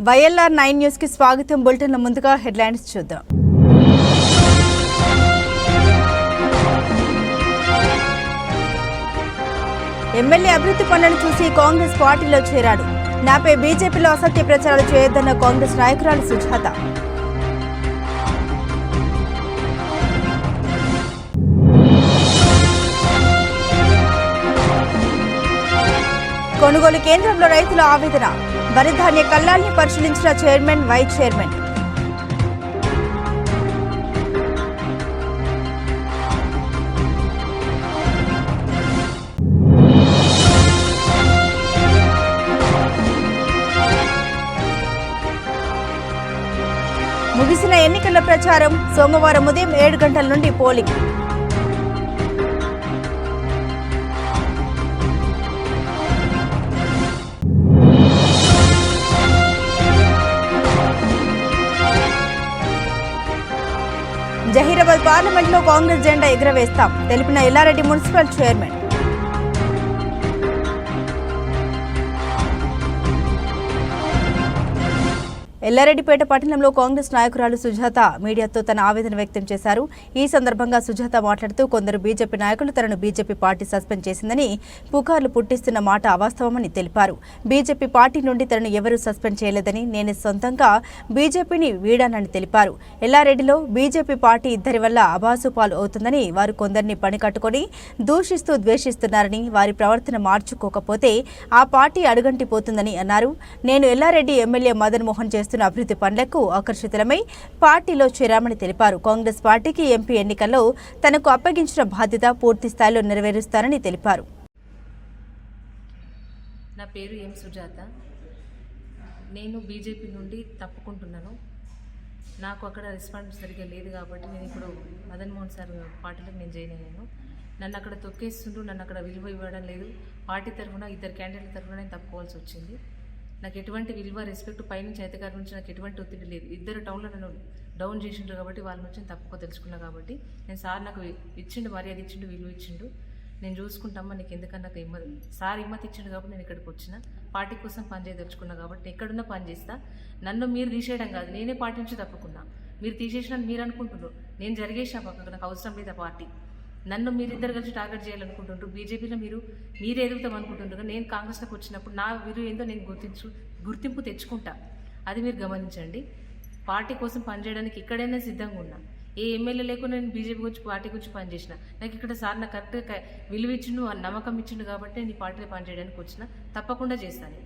YLR nine న్యూస్కి స్వాగతం. బులెటిన్ల ముందుగా హెడ్లైన్స్ చూద్దాం. ఎమ్మెల్యే అభివృద్ధి పనులను చూసి కాంగ్రెస్ పార్టీలో చేరాడు. నాపై బీజేపీలో అసత్య ప్రచారాలు చేయొద్దన్న కాంగ్రెస్ నాయకురాలు సుజాత. కొనుగోలు కేంద్రంలో రైతుల ఆవేదన. వరిధాన్య కల్లాల్ని పరిశీలించిన చైర్మన్ వైస్ చైర్మన్. ముగిసిన ఎన్నికల ప్రచారం సోమవారం ఉదయం ఏడు గంటల నుండి పోలింగ్. పార్లమెంట్లో కాంగ్రెస్ జెండా ఎగురవేస్తాం. తెలిపిన ఎల్లారెడ్డి మున్సిపల్ చైర్మన్. ఎల్లారెడ్డిపేట పట్టణంలో కాంగ్రెస్ నాయకురాలు సుజాత మీడియాతో తన ఆవేదన వ్యక్తం చేశారు. ఈ సందర్భంగా సుజాత మాట్లాడుతూ కొందరు బీజేపీ నాయకులు తనను బీజేపీ పార్టీ సస్పెండ్ చేసిందని పుకార్లు పుట్టిస్తున్న మాట అవాస్తవమని తెలిపారు. బీజేపీ పార్టీ నుండి తనను ఎవరూ సస్పెండ్ చేయలేదని నేను సొంతంగా బీజేపీని వీడానని తెలిపారు. ఎల్లారెడ్డిలో బీజేపీ పార్టీ ఇద్దరి వల్ల అభాసుపాలు అవుతుందని వారు కొందరిని పని కట్టుకొని దూషిస్తూ ద్వేషిస్తున్నారని వారి ప్రవర్తన మార్చుకోకపోతే ఆ పార్టీ అడుగంటిపోతుందని అన్నారు. నేను ఎల్లారెడ్డి ఎమ్మెల్యే మదన్ మోహన్ చేస్తున్న అభివృద్ధి పనులకు ఆకర్షితులమై పార్టీలో చేరామని తెలిపారు. కాంగ్రెస్ పార్టీకి ఎంపీ ఎన్నికల్లో తనకు అప్పగించిన బాధ్యత పూర్తి స్థాయిలో నెరవేరుస్తారని తెలిపారు. నా పేరు ఎం సుజాత. నేను బీజేపీ నుండి తప్పుకుంటున్నాను. నాకు అక్కడ రెస్పాన్స్ సరిగ్గా లేదు కాబట్టి నేను ఇప్పుడు మదన్ మోహన్ సార్ పార్టీలో నేను జాయిన్ అయ్యాను. నన్ను అక్కడ తొక్కేస్తుంటూ నన్ను అక్కడ విలువ ఇవ్వడం లేదు. పార్టీ తరఫున ఇద్దరు క్యాండిడేట్ల తరఫున నేను తప్పుకోవాల్సి వచ్చింది. నాకు ఎటువంటి విలువ రెస్పెక్ట్ పైనుంచి గారి నుంచి నాకు ఎటువంటి ఒత్తిడి లేదు. ఇద్దరు టౌన్లో నన్ను డౌన్ చేసిండ్రు కాబట్టి వాళ్ళ నుంచి నేను తప్పుకో తెలుసుకున్నా కాబట్టి నేను సార్ నాకు ఇచ్చిండు మర్యాద ఇచ్చిండు విలువ ఇచ్చిండు. నేను చూసుకుంటామా నీకు ఎందుకన్నా నాకు ఇమ్మది సార్ ఇమ్మతి ఇచ్చిండు కాబట్టి నేను ఇక్కడికి వచ్చిన. పార్టీ కోసం పని చేయదలుచుకున్నా కాబట్టి ఎక్కడున్నా పని చేస్తా. నన్ను మీరు తీసేయడం కాదు నేనే పార్టీ నుంచి తప్పుకున్నా. మీరు తీసేసిన మీరు అనుకుంటున్నారు. నేను జరిగేసా పక్కకు నాకు అవసరం లేదు ఆ పార్టీ? నన్ను మీరిద్దరు కలిసి టార్గెట్ చేయాలనుకుంటుంటారు బీజేపీలో మీరు మీరు ఎదుగుతాం అనుకుంటుంటారు నేను కాంగ్రెస్లోకి వచ్చినప్పుడు నా విలువ ఏందో నేను గుర్తించు గుర్తింపు తెచ్చుకుంటా. అది మీరు గమనించండి. పార్టీ కోసం పనిచేయడానికి ఇక్కడైనా సిద్ధంగా ఉన్నా. ఏ ఎమ్మెల్యే లేకుండా నేను బీజేపీ గురించి పార్టీ గురించి పనిచేసిన నాకు ఇక్కడ సార్ నాకు కరెక్ట్గా విలువ ఇచ్చిండు నమ్మకం ఇచ్చిండు కాబట్టి నేను ఈ పార్టీలో పనిచేయడానికి వచ్చిన తప్పకుండా చేస్తాను.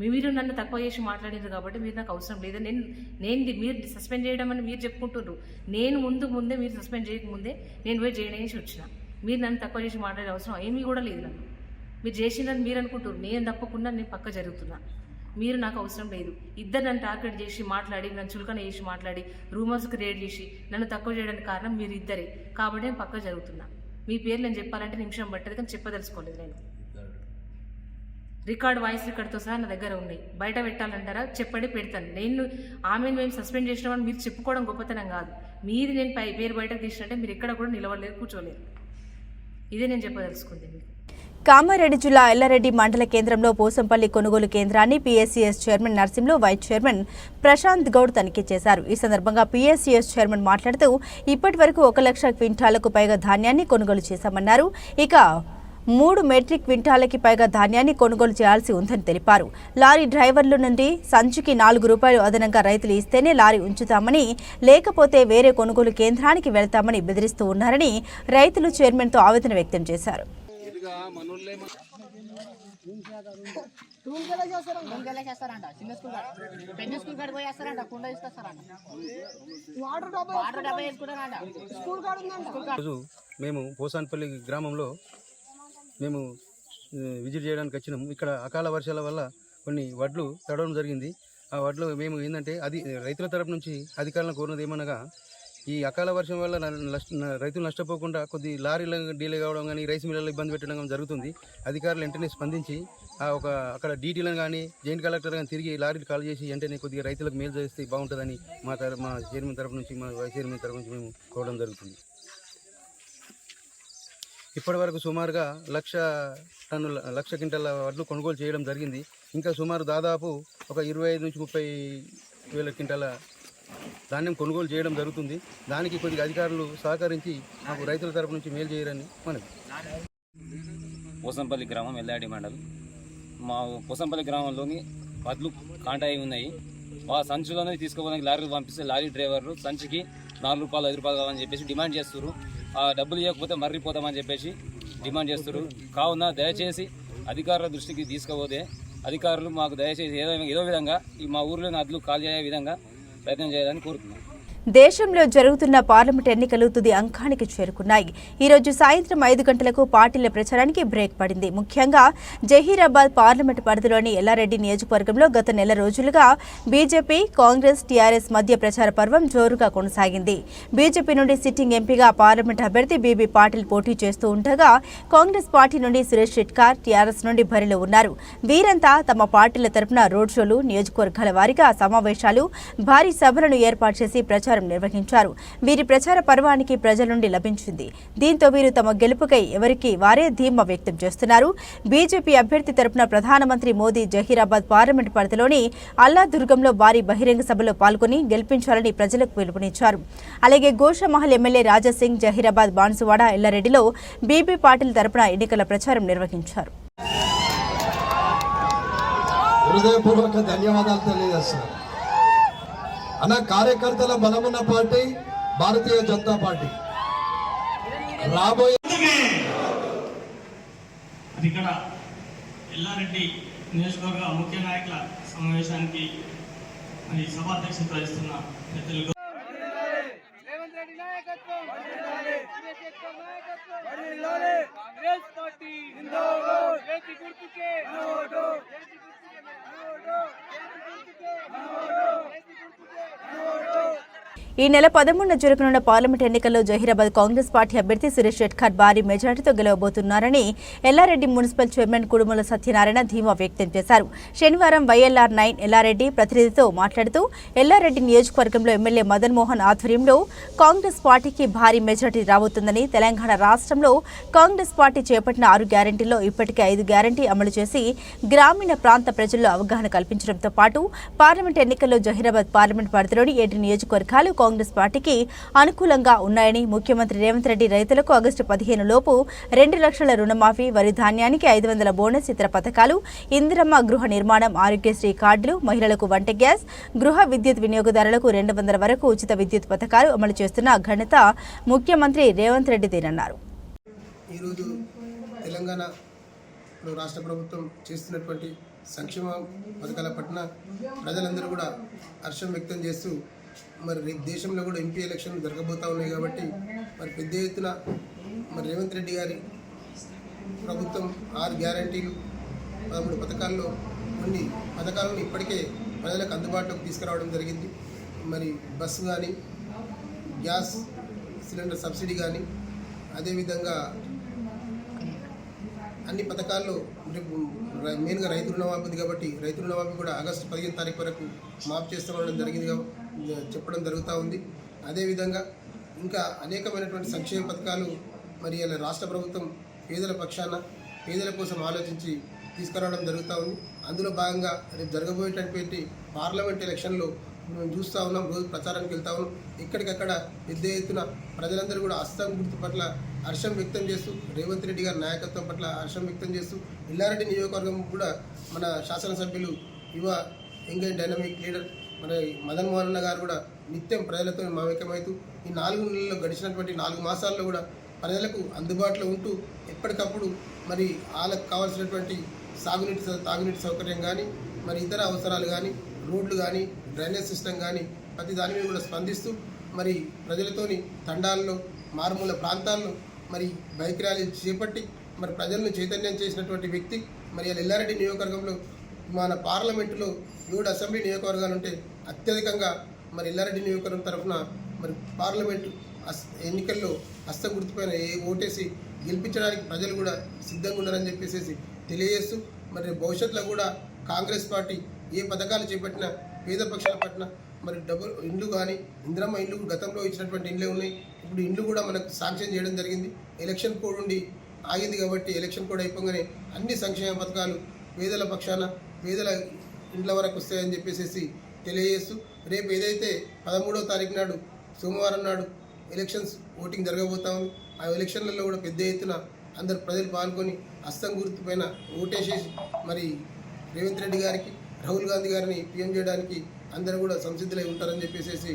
మీరు నన్ను తక్కువ చేసి మాట్లాడారు కాబట్టి మీరు నాకు అవసరం లేదు. నేను నేను మీరు సస్పెండ్ చేయడం అని మీరు చెప్పుకుంటున్నారు నేను ముందు ముందే మీరు సస్పెండ్ చేయకముందే నేను పోయి చేయడానికి వచ్చిన. మీరు నన్ను తక్కువ చేసి మాట్లాడే అవసరం ఏమీ కూడా లేదు నన్ను. మీరు చేసిందని మీరు అనుకుంటారు నేను తప్పకుండా నేను పక్క జరుగుతున్నా. మీరు నాకు అవసరం లేదు. ఇద్దరు నన్ను టార్గెట్ చేసి మాట్లాడి నన్ను చులకన చేసి మాట్లాడి రూమర్స్ క్రియేట్ చేసి నన్ను తక్కువ చేయడానికి కారణం మీరు ఇద్దరే. కాబట్టి నేను పక్క జరుగుతున్నా. మీ పేరు నేను చెప్పాలంటే నిమిషం పట్టదు కానీ చెప్పదలుచుకోలేదు నేను. రికార్డ్ వాయిస్ రికార్డ్తో సహా నా దగ్గర ఉన్నాయి. బయట పెట్టాలంటారా? చెప్పండి పెడతాను. నేను ఆమెను మేము సస్పెండ్ చేసినామని మీరు చెప్పుకోవడం గొప్పతనం కాదు. మీది నేను పై పేరు బయటకు తీసినట్టే మీరు ఎక్కడ కూడా నిలవలేరు కూర్చోలేరు ఇదే నేను చెప్పదలుచుకుంది మీకు. కామారెడ్డి జిల్లా ఎల్లారెడ్డి మండల కేంద్రంలో పోసంపల్లి కొనుగోలు కేంద్రాన్ని PSCS chairman Narsimlu vice chairman Prashant Goud తనిఖీ చేశారు. ఈ సందర్భంగా పీఎస్సీఎస్ చైర్మన్ మాట్లాడుతూ ఇప్పటి వరకు ఒక లక్ష క్వింటాలకు పైగా ధాన్యాన్ని కొనుగోలు చేశామన్నారు. ఇక మూడు మెట్రిక్ క్వింటాలకి పైగా ధాన్యాన్ని కొనుగోలు చేయాల్సి ఉందని తెలిపారు. లారీ డ్రైవర్ల నుండి సంచికి నాలుగు రూపాయలు అదనంగా రైతులు ఇస్తేనే లారీ ఉంచుతామని లేకపోతే వేరే కొనుగోలు కేంద్రానికి వెళ్తామని బెదిరిస్తూ ఉన్నారని రైతులు చైర్మన్తో ఆవేదన వ్యక్తం చేశారు. మేము పోసాన్పల్లి గ్రామంలో మేము విజిట్ చేయడానికి వచ్చినాము. ఇక్కడ అకాల వర్షాల వల్ల కొన్ని వడ్లు తడవడం జరిగింది. ఆ వడ్లు మేము ఏంటంటే అది రైతుల తరపు నుంచి అధికారులను కోరినది ఏమనగా ఈ అకాల వర్షం వల్ల నష్ట రైతులు నష్టపోకుండా కొద్ది లారీలు డీలే కావడం కానీ రైస్ మిల్లర్లు ఇబ్బంది పెట్టడం కానీ జరుగుతుంది. అధికారులు వెంటనే స్పందించి ఆ ఒక అక్కడ డీటీలను కానీ జాయింట్ కలెక్టర్ కానీ తిరిగి లారీలు కాల్ చేసి వెంటనే కొద్దిగా రైతులకు మేలు చేస్తే బాగుంటుందని మా తర మా చైర్మన్ తరపు నుంచి మా వైస్ చైర్మన్ తరపు నుంచి మేము కోరడం జరుగుతుంది. ఇప్పటి వరకు సుమారుగా లక్ష టన్నుల లక్ష క్వింటాల వడ్లు కొనుగోలు చేయడం జరిగింది. ఇంకా సుమారు దాదాపు ఒక ఇరవై ఐదు నుంచి ముప్పై వేల క్వింటాల ధాన్యం కొనుగోలు చేయడం జరుగుతుంది. దానికి కొద్దిగా అధికారులు సహకరించి మాకు రైతుల తరపు నుంచి మేలు చేయరని మనకి పోసంపల్లి గ్రామం ఎల్లాడి మండలం. మా పోసంపల్లి గ్రామంలోని వడ్లు కాంటాయి ఉన్నాయి. ఆ సంచులోనే తీసుకోవడానికి లారీలు పంపిస్తే లారీ డ్రైవర్లు సంచికి నాలుగు రూపాయలు ఐదు రూపాయలు కావాలని చెప్పేసి డిమాండ్ చేస్తున్నారు డబ్బులు ఇవ్వకపోతే మర్రిపోతామని చెప్పేసి డిమాండ్ చేస్తారు కావున దయచేసి అధికారుల దృష్టికి తీసుకపోతే అధికారులు మాకు దయచేసి ఏదో ఏదో విధంగా ఈ మా ఊర్లోని అడ్లు కాల్ అయ్యే విధంగా ప్రయత్నం చేయాలని కోరుతున్నాను దేశంలో జరుగుతున్న పార్లమెంట్ ఎన్నికలు తుది అంకానికి చేరుకున్నాయి. ఈ రోజు సాయంత్రం ఐదు గంటలకు పార్టీల ప్రచారానికి బ్రేక్ పడింది. ముఖ్యంగా జహీరాబాద్ పార్లమెంట్ పరిధిలోని ఎల్లారెడ్డి నియోజకవర్గంలో గత నెల రోజులుగా బీజేపీ కాంగ్రెస్ టీఆర్ఎస్ మధ్య ప్రచార పర్వం జోరుగా కొనసాగింది. బీజేపీ నుండి సిట్టింగ్ ఎంపీగా పార్లమెంట్ అభ్యర్థి బీబీ పాటిల్ పోటీ చేస్తూ ఉండగా కాంగ్రెస్ పార్టీ నుండి సురేష్ షెట్కార్ టీఆర్ఎస్ నుండి బరిలో ఉన్నారు. వీరంతా తమ పార్టీల తరపున రోడ్ షోలు నియోజకవర్గాల వారీగా సమావేశాలు భారీ సభలను ఏర్పాటు చేసి ప్రచారం నిర్వహించారు. వీరి ప్రచార పర్వానికి ప్రజల నుండి లభించింది. దీంతో వీరు తమ గెలుపుకై ఎవరికి వారే ధీమా వ్యక్తం చేస్తున్నారు. బీజేపీ అభ్యర్థి తరపున ప్రధానమంత్రి మోదీ జహీరాబాద్ పార్లమెంట్ పరిధిలోని అల్లాదుర్గంలో భారీ బహిరంగ సభలో పాల్గొని గెలిపించాలని ప్రజలకు పిలుపునిచ్చారు. అలాగే గోషమహల్ ఎమ్మెల్యే రాజాసింగ్ జహీరాబాద్ బాన్సువాడ ఎల్లారెడ్డిలో బీబీ పాటిల్ తరపున ఎన్నికల ప్రచారం నిర్వహించారు. హృదయపూర్వక ధన్యవాదాలు తెలియజేస్తున్నారు అన్న కార్యకర్తల బలమున్న పార్టీ భారతీయ జనతా పార్టీ. రాబోయే అది ఇక్కడ ఎల్లారెడ్డి నియోజకవర్గ ముఖ్య నాయకుల సమావేశానికి మరి సభాధ్యక్షత వహిస్తున్న పెద్దలు రేవంత్ రెడ్డి నాయకత్వం! సురేష్ రెడ్డి నాయకత్వం! కాంగ్రెస్ పార్టీ రేతి గుర్తుకే రేతి గుర్తుకే రేతి గుర్తుకే రేతి గుర్తుకే ఈ నెల పదమూడున జరగనున్న పార్లమెంట్ ఎన్నికల్లో జహీరాబాద్ కాంగ్రెస్ పార్టీ అభ్యర్థి సురేష్ షెట్కర్ భారీ మెజార్టీతో గెలవబోతున్నారని ఎల్లారెడ్డి మున్సిపల్ చైర్మన్ కుడుముల సత్యనారాయణ ధీమా వ్యక్తం చేశారు. శనివారం వైఎల్ఆర్ నైన్ ఎల్లారెడ్డి ప్రతినిధితో మాట్లాడుతూ ఎల్లారెడ్డి నియోజకవర్గంలో ఎమ్మెల్యే మదన్ మోహన్ ఆధ్వర్యంలో కాంగ్రెస్ పార్టీకి భారీ మెజార్టీ రాబోతుందని తెలంగాణ రాష్ట్రంలో కాంగ్రెస్ పార్టీ చేపట్టిన ఆరు గ్యారంటీల్లో ఇప్పటికే ఐదు గ్యారంటీ అమలు చేసి గ్రామీణ ప్రాంత ప్రజల్లో అవగాహన కల్పించడంతో పాటు పార్లమెంట్ ఎన్నికల్లో జహీరాబాద్ పార్లమెంట్ పరిధిలోని ఏడు నియోజకవర్గాలు కాంగ్రెస్ పార్టీకి అనుకూలంగా ఉన్నాయని ముఖ్యమంత్రి రేవంత్ రెడ్డి రైతులకు ఆగస్టు పదిహేను లోపు రెండు లక్షల రుణమాఫీ వరి ధాన్యానికి ఐదు వందల బోనస్ ఇతర పథకాలు ఇందిరమ్మ గృహ నిర్మాణం ఆరోగ్యశ్రీ కార్డులు మహిళలకు వంట గ్యాస్ గృహ విద్యుత్ వినియోగదారులకు రెండు వందల వరకు ఉచిత విద్యుత్ పథకాలు అమలు చేస్తున్న ఘనత ముఖ్యమంత్రి రేవంత్ రెడ్డిదేనన్నారు. ఈరోజు రాష్ట్ర ప్రభుత్వం చేస్తున్నటువంటి సంక్షేమ పథకాల పట్ల ప్రజలందరూ కూడా హర్షం వ్యక్తం చేస్తూ మరి రేపు దేశంలో కూడా ఎంపీ ఎలక్షన్లు జరగబోతూ ఉన్నాయి కాబట్టి మరి పెద్ద ఎత్తున మరి రేవంత్ రెడ్డి గారి ప్రభుత్వం ఆరు గ్యారంటీలు పదమూడు పథకాల్లో కొన్ని పథకాలను ఇప్పటికే ప్రజలకు అందుబాటులోకి తీసుకురావడం జరిగింది. మరి బస్సు కానీ గ్యాస్ సిలిండర్ సబ్సిడీ కానీ అదేవిధంగా అన్ని పథకాల్లో రేపు మెయిన్గా రైతు రుణమాఫీ ఉంది కాబట్టి రైతు రుణమాఫీ కూడా ఆగస్టు పదిహేను తారీఖు వరకు మాఫ్ ఉండడం జరిగింది కాబట్టి చెప్పడం జరుగుతూ ఉంది. అదేవిధంగా ఇంకా అనేకమైనటువంటి సంక్షేమ పథకాలు మరి ఇలా రాష్ట్ర ప్రభుత్వం పేదల పక్షాన పేదల కోసం ఆలోచించి తీసుకురావడం జరుగుతూ ఉంది. అందులో భాగంగా రేపు జరగబోయేటటువంటి పార్లమెంట్ ఎలక్షన్లో మేము చూస్తూ ఉన్నాం రోజు ప్రచారానికి వెళ్తా ఉన్నాం. ఎక్కడికక్కడ పెద్ద ఎత్తున ప్రజలందరూ కూడా అస్తం గుర్తు పట్ల హర్షం వ్యక్తం చేస్తూ రేవంత్ రెడ్డి గారి నాయకత్వం పట్ల హర్షం వ్యక్తం చేస్తూ ఇల్లారెడ్డి నియోజకవర్గం కూడా మన శాసనసభ్యులు యువ యంగ్ అండ్ డైనమిక్ లీడర్ మన మదన్ మోహన్ గారు కూడా నిత్యం ప్రజలతో మమేకమవుతూ ఈ నాలుగు నెలల్లో గడిచినటువంటి నాలుగు మాసాల్లో కూడా ప్రజలకు అందుబాటులో ఉంటూ ఎప్పటికప్పుడు మరి వాళ్ళకు కావాల్సినటువంటి సాగునీటి సౌ- తాగునీటి సౌకర్యం కానీ మరి ఇతర అవసరాలు కానీ రోడ్లు కానీ డ్రైనేజ్ సిస్టమ్ కానీ ప్రతి దాని మీద కూడా స్పందిస్తూ మరి ప్రజలతోని తండాల్లో మారుమూల ప్రాంతాల్లో మరి బైక్ ర్యాలీ చేపట్టి మరి ప్రజలను చైతన్యం చేసినటువంటి వ్యక్తి మరి ఇలా ఎల్లారెడ్డి నియోజకవర్గంలో మన పార్లమెంటులో ఏడు అసెంబ్లీ నియోజకవర్గాలు ఉంటే అత్యధికంగా మరి ఎల్లారెడ్డి నియోజకవర్గం తరఫున మరి పార్లమెంటు ఎన్నికల్లో హస్త గుర్తుపైన ఏ ఓటేసి గెలిపించడానికి ప్రజలు కూడా సిద్ధంగా ఉన్నారని చెప్పేసి తెలియజేస్తూ మరి భవిష్యత్తులో కూడా కాంగ్రెస్ పార్టీ ఏ పథకాలు చేపట్టినా పేద పక్షాల పట్ల మరి డబుల్ ఇండ్లు కానీ ఇందిరమ్మ ఇండ్లు గతంలో ఇచ్చినటువంటి ఇండ్లే ఉన్నాయి. ఇప్పుడు ఇండ్లు కూడా మనకు శాంక్షన్ చేయడం జరిగింది. ఎలక్షన్ కోడ్ ఉండి ఆగింది కాబట్టి ఎలక్షన్ కోడ్ అయిపోగానే అన్ని సంక్షేమ పథకాలు పేదల పక్షాన పేదల ఇండ్ల వరకు వస్తాయని చెప్పేసి తెలియజేస్తూ రేపు ఏదైతే పదమూడవ తారీఖు నాడు సోమవారం నాడు ఎలక్షన్స్ ఓటింగ్ జరగబోతాము ఆ ఎలక్షన్లలో కూడా పెద్ద ఎత్తున అందరు ప్రజలు పాల్గొని హస్తం గుర్తు పైన ఓటేసేసి మరి రేవంత్ రెడ్డి గారికి రాహుల్ గాంధీ గారిని పీఎం చేయడానికి అందరూ కూడా సంసిద్ధులై ఉంటారని చెప్పేసి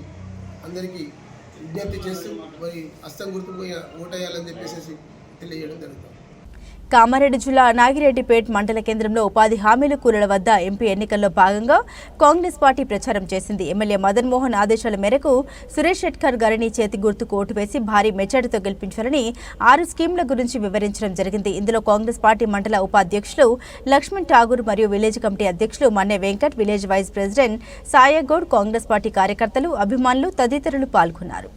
అందరికీ విజ్ఞప్తి చేస్తూ మరి హస్తం గుర్తుపోయిన ఓటేయాలని చెప్పేసి తెలియజేయడం జరుగుతుంది. కామారెడ్డి జిల్లా నాగిరెడ్డిపేట్ మండల కేంద్రంలో ఉపాధి హామీల కూలల వద్ద ఎంపీ ఎన్నికల్లో భాగంగా కాంగ్రెస్ పార్టీ ప్రచారం చేసింది. ఎమ్మెల్యే మదన్ మోహన్ ఆదేశాల మేరకు సురేష్ షెట్కర్ గారిని చేతి గుర్తుకు ఓటు వేసి భారీ మెజార్టీతో గెలిపించాలని ఆరు స్కీంల గురించి వివరించడం జరిగింది. ఇందులో కాంగ్రెస్ పార్టీ మండల ఉపాధ్యక్షులు లక్ష్మణ్ ఠాగూర్ మరియు విలేజ్ కమిటీ అధ్యక్షులు Manne Venkat village vice president Sayagoud Congress party కార్యకర్తలు అభిమానులు తదితరులు పాల్గొన్నారు.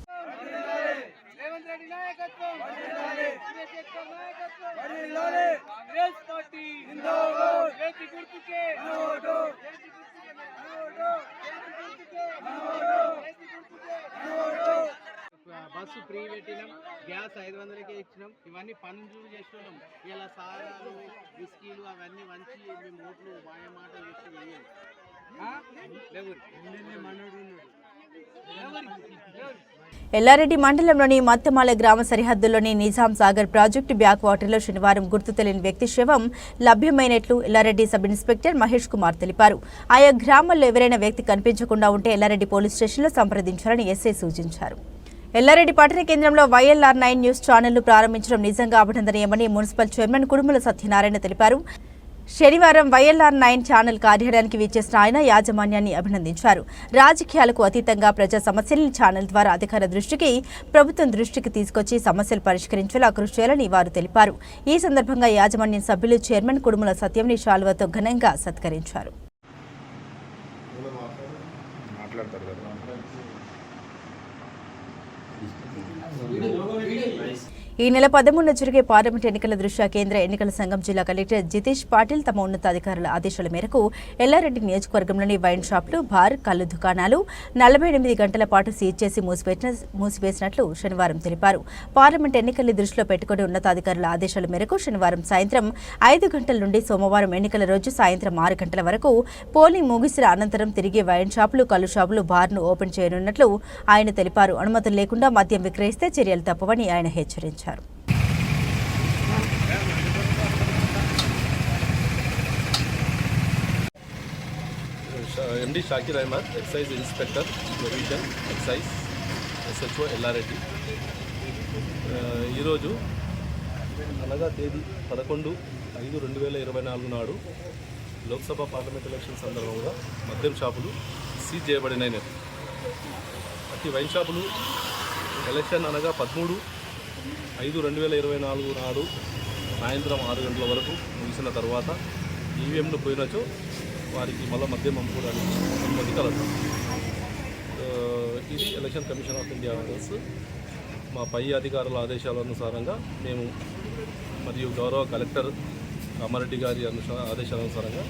బస్సు ఫ్రీ పెట్టినాం గ్యాస్ ఐదు వందలకే ఇచ్చినాం. ఇవన్నీ పనులు చేస్తున్నాం ఇలా సారాలు బిస్కీలు అవన్నీ వంచి మేము ఓట్లు మాయ మాట చేసి వేయాలి లేవు. మనోడు ఉన్నాడు. ఎల్లారెడ్డి మండలంలోని మత్తమాల గ్రామ సరిహద్దుల్లోని నిజాం సాగర్ ప్రాజెక్టు బ్యాక్ వాటర్లో శనివారం గుర్తు తెలియని వ్యక్తి శవం లభ్యమైనట్లు ఎల్లారెడ్డి సబ్ ఇన్స్పెక్టర్ మహేష్ కుమార్ తెలిపారు. ఆయా గ్రామాల్లో ఎవరైనా వ్యక్తి కనిపించకుండా ఉంటే ఎల్లారెడ్డి పోలీస్ స్టేషన్లో సంప్రదించాలని ఎస్ఐ సూచించారు. ఎల్లారెడ్డి పట్టణ కేంద్రంలో వైఎల్ఆర్ నైన్ న్యూస్ ఛానళ్ళు ప్రారంభించడం నిజంగా అభినందనీయమని మున్సిపల్ చైర్మన్ కుడుముల సత్యనారాయణ తెలిపారు. శనివారం వైఎల్ఆర్ నైన్ ఛానల్ కార్యాలయానికి విచ్చేసిన ఆయన యాజమాన్యాన్ని అభినందించారు. రాజకీయాలకు అతీతంగా ప్రజా సమస్యల్ని ఛానల్ ద్వారా అధికార దృష్టికి ప్రభుత్వం దృష్టికి తీసుకొచ్చి సమస్యలు పరిష్కరించేలా కృషి చేయాలని వారు తెలిపారు. ఈ సందర్భంగా యాజమాన్యం సభ్యులు చైర్మన్ కుడుముల సత్యంని శాల్వతో ఘనంగా సత్కరించారు. ఈ నెల పదమూడున జరిగే పార్లమెంట్ ఎన్నికల దృష్ట్యా కేంద్ర ఎన్నికల సంఘం జిల్లా కలెక్టర్ జితేష్ పాటిల్ తమ ఉన్నతాధికారుల ఆదేశాల మేరకు ఎల్లారెడ్డి నియోజకవర్గంలోని వైన్ షాపులు బార్ కళ్ళు దుకాణాలు నలభై ఎనిమిది గంటల పాటు సీజ్ చేసి మూసిపెట్టిన మూసివేసినట్లు శనివారం తెలిపారు. పార్లమెంట్ ఎన్నికల్ని దృష్టిలో పెట్టుకుని ఉన్నతాధికారుల ఆదేశాల మేరకు శనివారం సాయంత్రం ఐదు గంటల నుండి సోమవారం ఎన్నికల రోజు సాయంత్రం ఆరు గంటల వరకు పోలింగ్ ముగిసిన అనంతరం తిరిగి వైన్ షాపులు కళ్ళు షాపులు బార్ను ఓపెన్ చేయనున్నట్లు ఆయన తెలిపారు. అనుమతులు లేకుండా మద్యం విక్రయిస్తే చర్యలు తప్పవని ఆయన హెచ్చరించారు. MD Shakir Ahmed excise inspector provision excise SHO Yellareddy ఈరోజు అనగా తేదీ పదకొండు ఐదు రెండు వేల ఇరవై నాలుగు నాడు లోక్సభ పార్లమెంట్ ఎలక్షన్ సందర్భంగా మద్యం షాపులు సీజ్ చేయబడినాయి అతి వైన్ షాపులు ఎలక్షన్ అనగా పదమూడు ఐదు రెండు వేల ఇరవై నాలుగు నాడు సాయంత్రం ఆరు గంటల వరకు ముగిసిన తర్వాత ఈవీఎంలు పోయినచో వారికి మళ్ళీ మద్యం అమ్ముకోవడానికి అనుమతి కలదు. ఇది election commission of India orders మా పై అధికారుల ఆదేశాల అనుసారంగా మేము మరియు గౌరవ కలెక్టర్ కామారెడ్డి గారి అనుస ఆదేశానుసారంగా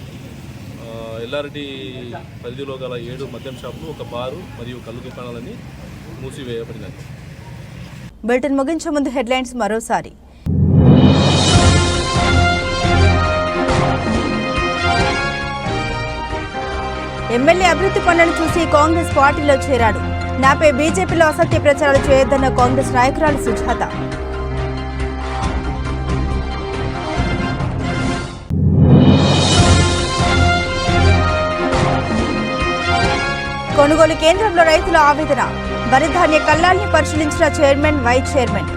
ఆ, ఎల్లారెడ్డి పరిధిలో గల ఏడు మద్యం షాపులు ఒక బారు మరియు కళ్ళు దుకాణాలని మూసివేయబడినాయి బులెటిన్ ముగించే ముందు హెడ్లైన్స్ మరోసారి. ఎమ్మెల్యే అభివృద్ధి పనులను చూసి కాంగ్రెస్ పార్టీలో చేరాడు. నాపై బీజేపీలో అసత్య ప్రచారాలు చేయొద్దన్న కాంగ్రెస్ నాయకురాలు సుజాత. కొనుగోలు కేంద్రంలో రైతుల ఆవేదన. వరిధాన్య కల్లాల్ని పరిశీలించిన చైర్మన్ వైస్ చైర్మన్.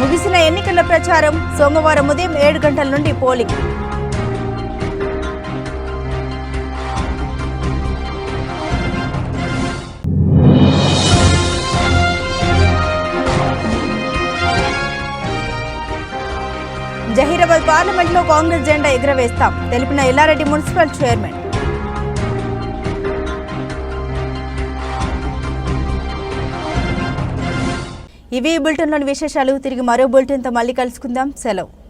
ముగిసిన ఎన్నికల ప్రచారం సోమవారం ఉదయం ఏడు గంటల నుండి పోలింగ్. పార్లమెంట్లో కాంగ్రెస్ జెండా ఎగురవేస్తాం. తెలిపిన ఎల్లారెడ్డి మున్సిపల్ చైర్మన్. ఇవి బులెటిన్లోని విశేషాలు. తిరిగి మరో బులెటిన్తో మళ్ళీ కలుసుకుందాం. సెలవు.